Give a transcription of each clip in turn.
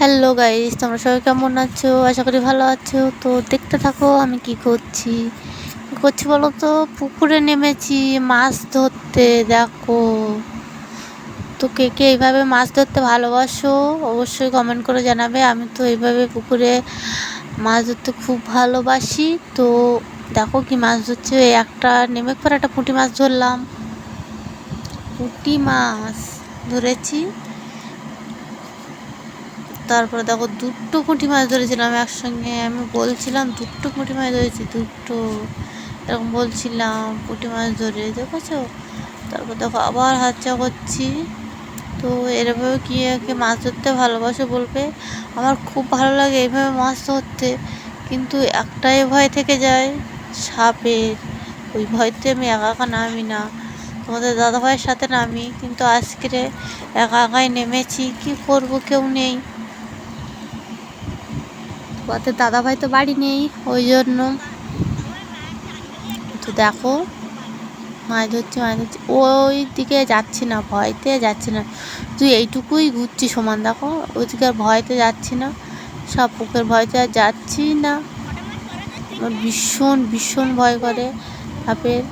Hello guys তোমরা সবাই কেমন আছো? আশা করি ভালো আছো। তো দেখতে থাকো, আমি কি করছি? করছি বলো তো? পুকুরে নেমেছি, মাছ ধরতে। দেখো তো কে কে এইভাবে মাছ ধরতে ভালোবাসো? অবশ্যই কমেন্ট করে জানাবে। আমি তো এইভাবে পুকুরে মাছ ধরতে খুব ভালোবাসি। তো দেখো কি মাছ ধরছে। একটা নেমে পর একটা পুঁটি মাছ ধরলাম। পুঁটি মাছ ধরেছি। তারপরে দেখো দুটো পুঁটি মাছ ধরেছিলাম একসঙ্গে। আমি বলছিলাম, দুটো পুঁটি মাছ ধরেছি, দুটো। এরকম বলছিলাম পুঁটি মাছ ধরে, দেখেছ? তারপর দেখো আবার হাতচা করছি। তো এরভাবে কি একে মাছ ধরতে ভালোবাসে বলবে? আমার খুব ভালো লাগে এইভাবে মাছ ধরতে, কিন্তু একটাই ভয় থেকে যায়, সাপের। ওই ভয়তে আমি একা একা নামি না। তোমাদের দাদা ভাইয়ের সাথে নামি, কিন্তু আজকে একা একাই নেমেছি, কি করব কেউ নেই। পথে দাদা ভাই তো বাড়ি নেই, ওই জন্য। তো দেখো, মাছ ধরছি মাছ ধরছি। ওই দিকে যাচ্ছি না, ভয়তে যাচ্ছি না। তুই এইটুকুই ঘুরছি সমান, দেখো। ওইদিকে ভয়তে যাচ্ছি না। সব পুকুরের ভয়তে আর যাচ্ছি না। আমার ভীষণ ভীষণ ভয় করে সাপের।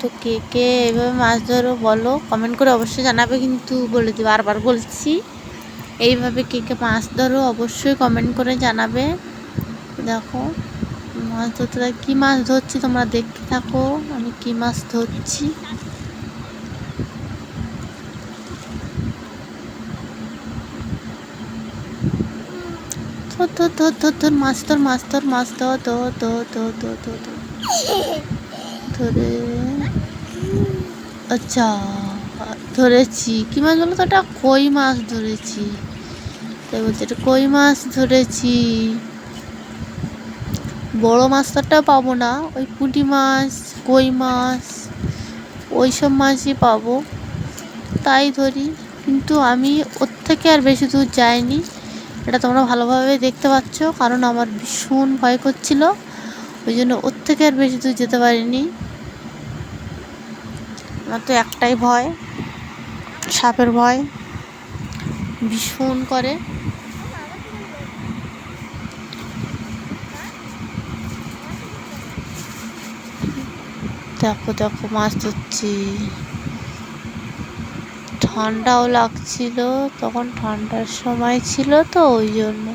তো কে কে এইভাবে মাছ ধরো বলো। কমেন্ট করে অবশ্যই জানাবে কিন্তু বলে দিই বারবার বলছি, এইভাবে কে কে মাছ ধরো অবশ্যই কমেন্ট করে জানাবে। দেখো, মাছ ধরতে কী মাছ ধরছি তোমরা দেখতে থাকো, আমি কী মাছ ধরছি? ধর ধর ধর ধর ধর, মাছ ধর মাছ ধর মাছ ধর ধর ধর ধর ধর ধর। ধর। আচ্ছা ধরেছি। কী মাছ বলো তো, এটা কই মাছ ধরেছি? তাই বলছি, এটা কই মাছ ধরেছি? বড় মাছটা পাবো না, ওই পুঁটি মাছ, কই মাছ ওই সব মাছই পাবো। তাই ধরি, কিন্তু আমি ওর থেকে আর বেশি দূর যাইনি। এটা তোমরা ভালোভাবে দেখতে পাচ্ছ, কারণ আমার ভীষণ ভয় করছিল, ওই জন্য ওর থেকে আর বেশি দূর যেতে পারিনি। আমার তো একটাই ভয়, সাপের ভয়, ভীষণ করে। দেখো দেখো, মাছ ধরছি। ঠান্ডাও লাগছিল, তখন ঠান্ডার সময় ছিল তো, ওই জন্য।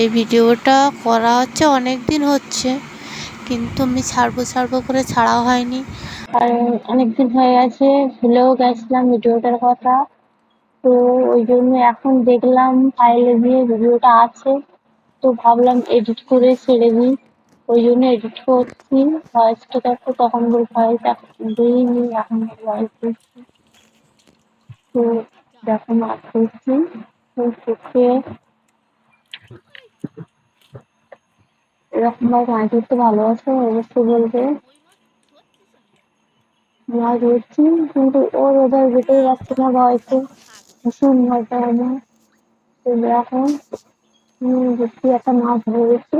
এই ভিডিওটা করা হচ্ছে, অনেক দিন হচ্ছে, কিন্তু আমি ছাড়বো ছাড়বো করে ছাড়া হয়নি। আর অনেক দিন হয়ে গেছে, ভুলেও গেছিলাম ভিডিওটার কথা। তো ওই জন্য এখন দেখলাম ফাইলে গিয়ে ভিডিওটা আছে। তো ভাবলাম এডিট করে ছেড়ে দিই। ওই জন্য এডিট করছি। ভয়েসটা দেখো, তখন বল ভয়েস দিইনি, এখন ভয়েস দিচ্ছি। তো দেখো মাছ করছি। তো চোখে এরকম ভাবে মাছ ধরতে ভালোবাসো অবশ্যই বলবে। মাছ ধরছি কিন্তু ওর ওদের যেতেই পারছে না ভয়তে ভীষণ ভয়টা আমার। তো এখন দেখছি একটা মাছ ধরেছি।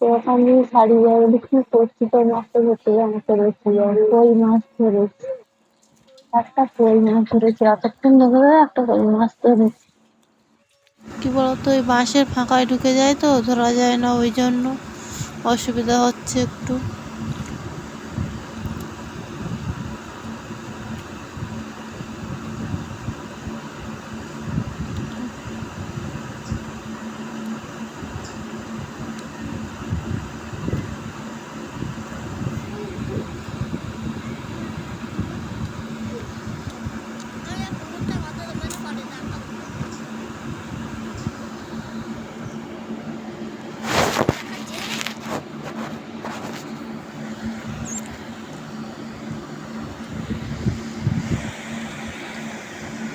তো ওখান দিয়ে শাড়ি যাবে কি করছি তো মাছটা ধরতে আমি করেছি কই মাছ ধরেছি। একটা কই মাছ ধরেছি, এতক্ষণ ধরে একটা কই মাছ ধরেছি। কি বলতো, ওই বাঁশের ফাঁকায় ঢুকে যায় তো, ধরা যায় না ওই জন্য। অসুবিধা হচ্ছে একটু।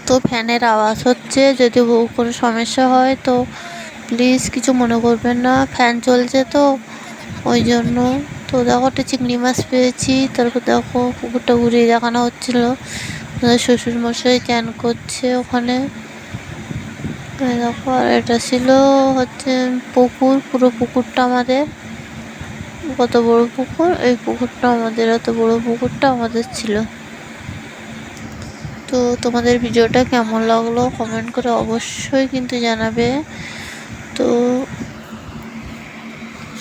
তো ফ্যানের আওয়াজ হচ্ছে যদি কোনো সমস্যা হয়, তো প্লিজ কিছু মনে করবেন না। ফ্যান চলছে তো, ওই জন্য। তো দেখো একটা চিংড়ি মাছ পেয়েছি, তারপর দেখো পুকুরটা ঘুরিয়ে দেখানো হচ্ছিল। শ্বশুর মশাই চ্যান করছে ওখানে। দেখো, আর এটা ছিল হচ্ছে পুকুর, পুরো পুকুরটা আমাদের। কত বড় পুকুর? এই পুকুরটা আমাদের, এত বড় পুকুরটা আমাদের ছিল। তো তোমাদের ভিডিওটা কেমন লাগল কমেন্ট করে অবশ্যই কিন্তু জানাবে। তো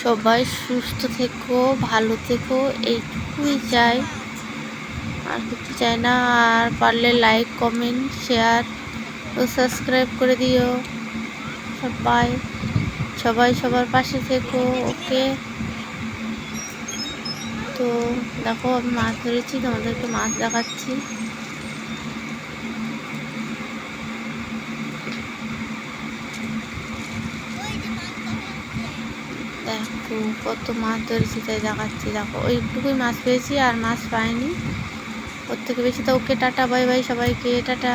সবাই সুস্থ থেকো, ভালো থেকো, এইটুকুই চাই। আর কিছু চাই না, আর পারলে লাইক কমেন্ট শেয়ার ও সাবস্ক্রাইব করে দিও। সবাই সবাই সবার পাশে থেকো, ওকে? তো দেখো আমি মাছ ধরেছি, তোমাদেরকে মাছ দেখাচ্ছি। দেখো, কত মাছ ধরেছি, তাই দেখাচ্ছি। দেখো, ওইটুকুই মাছ পেয়েছি আর মাছ পাইনি। ওর থেকে বেশি তো ওকে টাটা, বাই বাই, সবাইকে, টাটা।